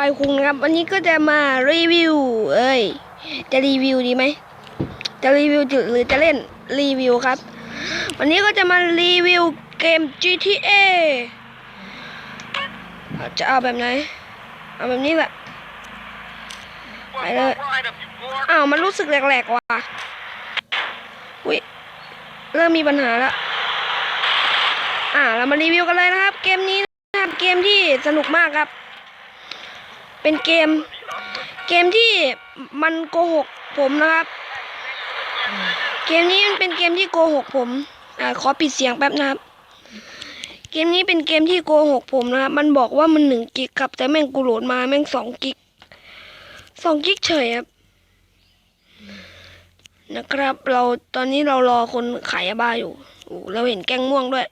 อยคุงนะครับ วันนี้ก็จะมารีวิว เอ้ย จะรีวิวดีไหม จะรีวิวหรือจะเล่นรีวิวครับ วันนี้ก็จะมารีวิวเกม GTA จะเอาแบบไหน เอาแบบนี้แหละไปเลยอ้าวมันรู้สึกแหลกๆว่ะอุ้ยเริ่มมีปัญหาแล้วอ่าเรามารีวิวกันเลยนะครับ เกมนี้นะครับเกมที่สนุกมากครับ เป็นเกม เกมที่มันโกหกผมนะครับ เกมนี้มันเป็นเกมที่โกหกผมอ่าขอปิดเสียงแป๊บนะครับ เกมนี้เป็นเกมที่โกหกผมนะครับมันบอกว่ามันหนึ่งกิกครับ แต่แม่งกูโหลดมาแม่งสองกิกสองกิกเฉยครับนะครับ เราตอนนี้เรารอคนขายยาบ้าอยู่โอ้เราเห็นแกงม่วงด้วย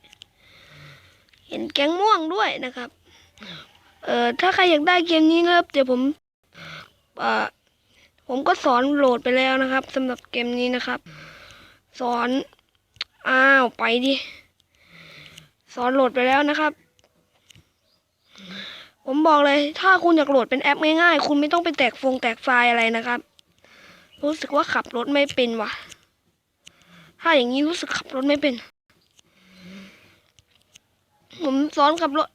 เห็นแกงม่วงด้วยนะครับ เอ่อถ้าใครอยากได้เกมนี้นะครับ เดี๋ยวผมเอ่อผมก็สอนโหลดไปแล้วนะครับสำหรับเกมนี้นะครับ สอนอ้าวไปดิสอนโหลดไปแล้วนะครับ ผมบอกเลยถ้าคุณอยากโหลดเป็นแอปง่ายๆ คุณไม่ต้องไปแตกฟงแตกไฟล์อะไรนะครับ รู้สึกว่าขับรถไม่เป็นว่ะ ถ้าอย่างนี้รู้สึกขับรถไม่เป็น ผมสอนขับรถ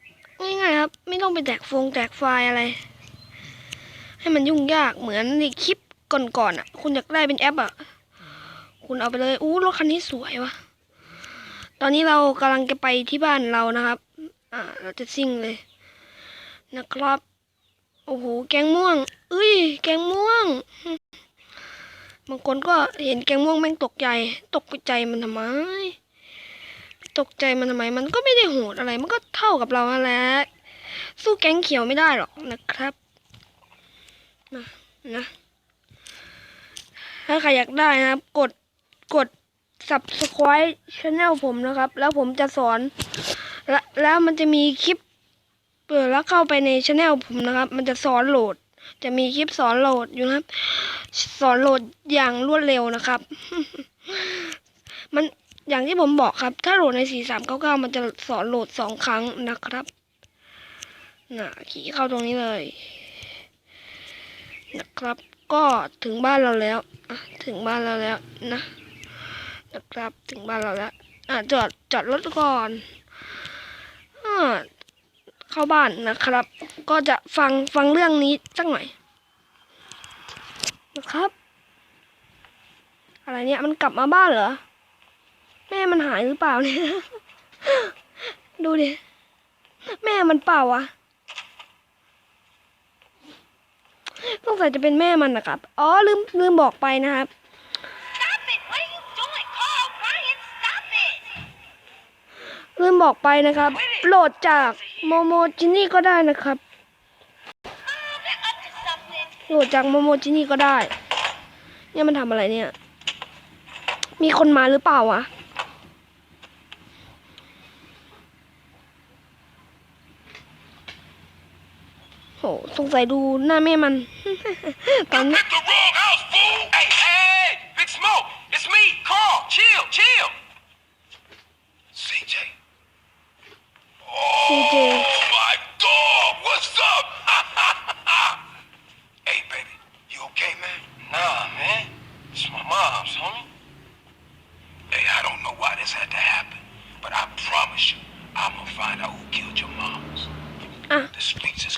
ง่ายๆครับ ไม่ต้องไปแตกฟงแตกไฟล์อะไร ให้มันยุ่งยากเหมือนในคลิปก่อนๆอะ คุณอยากได้เป็นแอปอะ คุณเอาไปเลยอู้รถคันนี้สวยวะตอนนี้เรากำลังจะไปที่บ้านเรานะครับ อ่า เราจะซิ่งเลย นะครับ โอ้โห แกงม่วงเอ้ย แกงม่วง บางคนก็เห็นแกงม่วงแม่งตกใจ ตกใจมันทำไม ตกใจมันทำไม มันก็ไม่ได้โหดอะไร มันก็เท่ากับเราแหละสู้แก๊งเขียวไม่ได้หรอกนะครับนะนะ ถ้าใครอยากได้นะครับ กดกด subscribe channel ผมนะครับ แล้วผมจะสอนและแล้วมันจะมีคลิปเปิดแล้วเข้าไปในช anel ผมนะครับ มันจะสอนโหลด จะมีคลิปสอนโหลดอยู่นะครับ สอนโหลดอย่างรวดเร็วนะครับ มัน อย่างที่ผมบอกครับ ถ้าโหลดใน 4399 มันจะสอนโหลดสองครั้งนะครับน่ะขี่เข้าตรงนี้เลย นะครับ ก็ถึงบ้านเราแล้วถึงบ้านเราแล้วนะ นะครับ ถึงบ้านเราแล้ว อะจอดจอดรถก่อนอ่าเข้าบ้านนะครับ ก็จะฟังฟังเรื่องนี้สักหน่อย นะครับ อะไรเนี่ยมันกลับมาบ้านเหรอ มันหายหรือเปล่าเนี่ย ดูดิ แม่มันเปล่าวะสงใสัยจะเป็นแม่มันนะครับ อ๋อ ลืมลืมบอกไปนะครับ ลืมบอกไปนะครับ โหลดจากโมโมจินี่ก็ได้นะครับ โหลดจากโมโมจินี่ก็ได้ เนี่ยมันทำอะไรเนี่ย มีคนมาหรือเปล่าวะ โหสงสัยดูหน้าแม่มัน ตอนนี้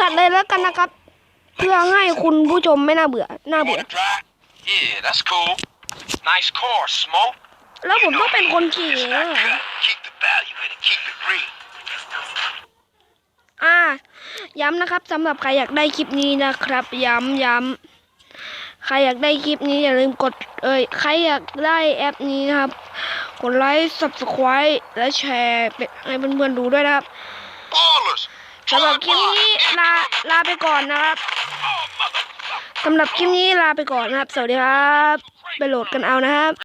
streets is ตัดเลยแล้วกันนะครับ เพื่อให้คุณผู้ชมไม่น่าเบื่อน่า You เบื่อ wanna drive? Yeah, that's cool. Nice car, Smoke. แล้วผมต้องเป็นคนขี่ It's เหรอ not cut. Keep the value in it. Keep it real. อ่า ย้ำนะครับสำหรับใครอยากได้คลิปนี้นะครับ ย้ำย้ำใครอยากได้คลิปนี้อย่าลืมกด เอ้ย ใครอยากได้แอปนี้นะครับ กดไลค์ subscribe และแชร์ไปให้เพื่อนๆดูด้วยนะครับ Ballers. สำหรับคลิปนี้ลาลาไปก่อนนะครับสำหรับคลิปนี้ลาไปก่อนนะครับ สวัสดีครับ ไปโหลดกันเอานะครับ